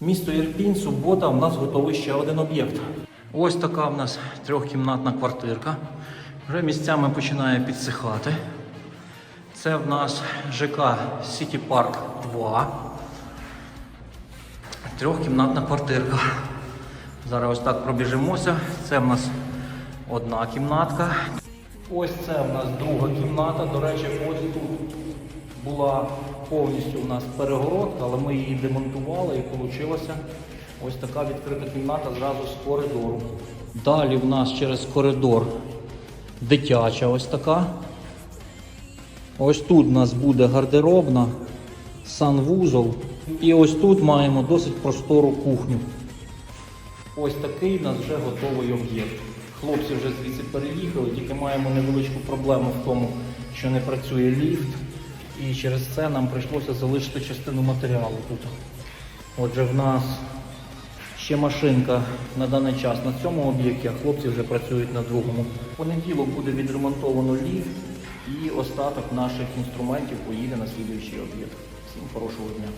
Місто Ірпінь, субота, у нас готовий ще один об'єкт. Ось така в нас трьохкімнатна квартирка. Вже місцями починає підсихати. Це в нас ЖК Сіті Парк 2. Трьохкімнатна квартирка. Зараз ось так пробіжимося. Це в нас одна кімнатка. Ось це в нас друга кімната. До речі, ось тут була повністю у нас перегородка, але ми її демонтували і вийшла ось така відкрита кімната зразу з коридору. Далі в нас через коридор дитяча ось така. Ось тут у нас буде гардеробна, санвузол. І ось тут маємо досить простору кухню. Ось такий у нас вже готовий об'єкт. Хлопці вже звідси переїхали, тільки маємо невеличку проблему в тому, що не працює ліфт. І через це нам прийшлося залишити частину матеріалу тут. Отже, в нас ще машинка на даний час на цьому об'єкті, а хлопці вже працюють на другому. В понеділок буде відремонтовано ліфт і остаток наших інструментів поїде на слідуючий об'єкт. Всім хорошого дня.